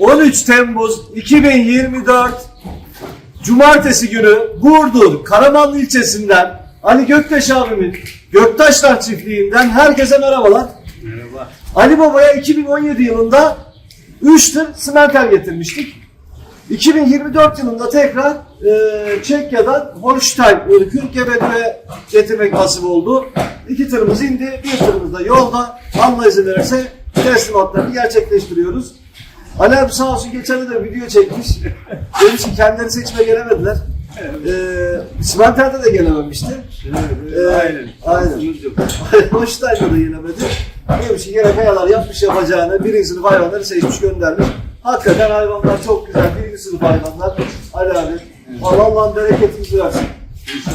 13 Temmuz 2024 Cumartesi günü Burdur Karamanlı ilçesinden Ali Göktaş abimin Göktaşlar çiftliğinden herkese merhabalar. Merhaba. Ali Baba'ya 2017 yılında 3 tır simenter getirmiştik. 2024 yılında tekrar e, Çekya'dan Holstein ırkı Gebet'e getirmek nasip oldu. İki tırımız indi, bir tırımız da yolda. Allah izin verirse teslimatlarını gerçekleştiriyoruz. Ali abi sağ olsun geçen de video çekmiş. Demiş ki kendileri seçime gelemediler. E, Simenter'de de gelememişti. Ee, aynen. aynen. Hoştay'da da yenemedi. Demiş ki yine kayalar yapmış yapacağını birinci sınıf hayvanları seçmiş göndermiş. Hakikaten hayvanlar çok güzel. Birinci sınıf hayvanlar. Ali abi. Allah Allah'ın bereketini versin.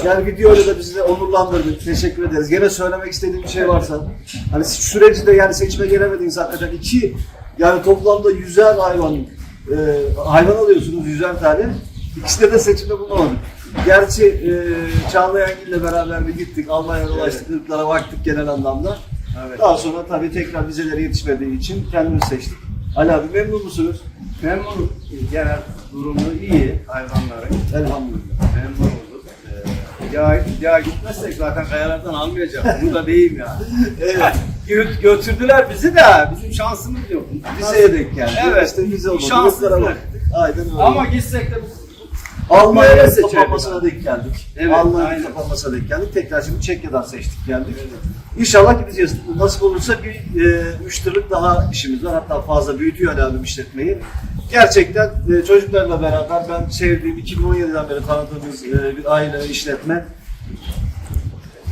Yani videoyla da bizi de onurlandırdı. Teşekkür ederiz. Gene söylemek istediğim bir şey varsa. Hani süreci de yani seçime gelemediniz hakikaten. iki yani toplamda yüzer hayvan e, hayvan alıyorsunuz yüzer tane. İkisinde de seçimde bulunamadık. Gerçi e, Çağlayan beraber bir gittik. Almanya'ya ulaştık. ırklara baktık genel anlamda. Evet. Daha sonra tabii tekrar vizelere yetişmediği için kendimiz seçtik. Ali abi memnun musunuz? Memnun genel durumu iyi hayvanların. Elhamdülillah. Memnun olduk. Ee, ya, ya gitmezsek zaten kayalardan almayacak. Bunu da diyeyim ya. Evet. Gö- götürdüler bizi de bizim şansımız yok. Vizeye denk geldi. Evet. İşte vize olmadı. Baktık. Aynen öyle. Ama gitsek de Almanya'nın seçerdik. kapanmasına denk geldik. Evet, Almanya'nın aynen. kapanmasına denk geldik. Tekrar şimdi Çekya'dan seçtik geldik. İnşallah gideceğiz. Nasip olursa bir e, üç tırlık daha işimiz var. Hatta fazla büyütüyor Ali abim işletmeyi. Gerçekten e, çocuklarla beraber ben sevdiğim 2017'den beri tanıdığımız e, bir aile işletme.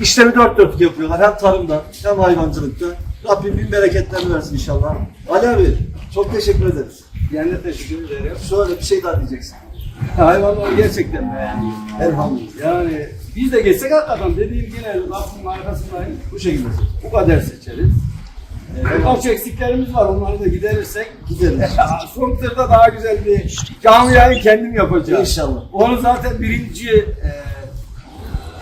İşlemi dört dörtlük yapıyorlar. Hem tarımda hem hayvancılıkta. Rabbim bin bereketlerini versin inşallah. Ali abi çok teşekkür ederiz. ben de teşekkür ederim. Şöyle bir şey daha diyeceksin. Hayvanları gerçekten beğendim. Elhamdülillah. Yani biz de geçsek hakikaten dediğim yine lafın arkasındayım. Bu şekilde. Bu kadar seçeriz. Ee, Birkaç eksiklerimiz var. Onları da giderirsek Gideriz. son tırda daha güzel bir canlı yayın kendim yapacağım. İnşallah. Onu zaten birinci e,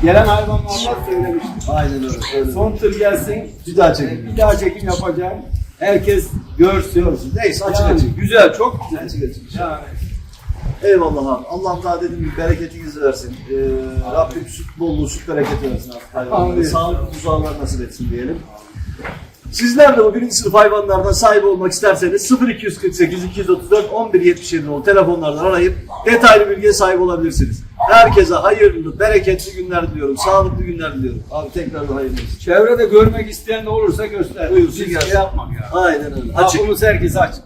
gelen hayvanlarla söylemiştim. Aynen öyle. öyle. Son tır gelsin. Bir daha çekelim. bir daha çekim yapacağım. Herkes görsün. Neyse açık Yani açık. güzel, çok güzel. Açık açık. Yani Eyvallah abi. Allah daha dediğim gibi bereketinizi versin. Ee, Rabbim süt bolluğu, süt bereketi versin hayvanlara. Amin. Sağlıklı buzağlar nasip etsin diyelim. Sizler de bu birinci sınıf hayvanlardan sahip olmak isterseniz 0248 234 1177 nolu telefonlardan arayıp detaylı bilgiye sahip olabilirsiniz. Herkese hayırlı, bereketli günler diliyorum. Sağlıklı günler diliyorum. Abi tekrar da hayırlı olsun. çevrede görmek isteyen de olursa göster. Buyursun Biz gelsin. şey yapmak ya. Aynen öyle. Açık. Kapımız herkese. Açık.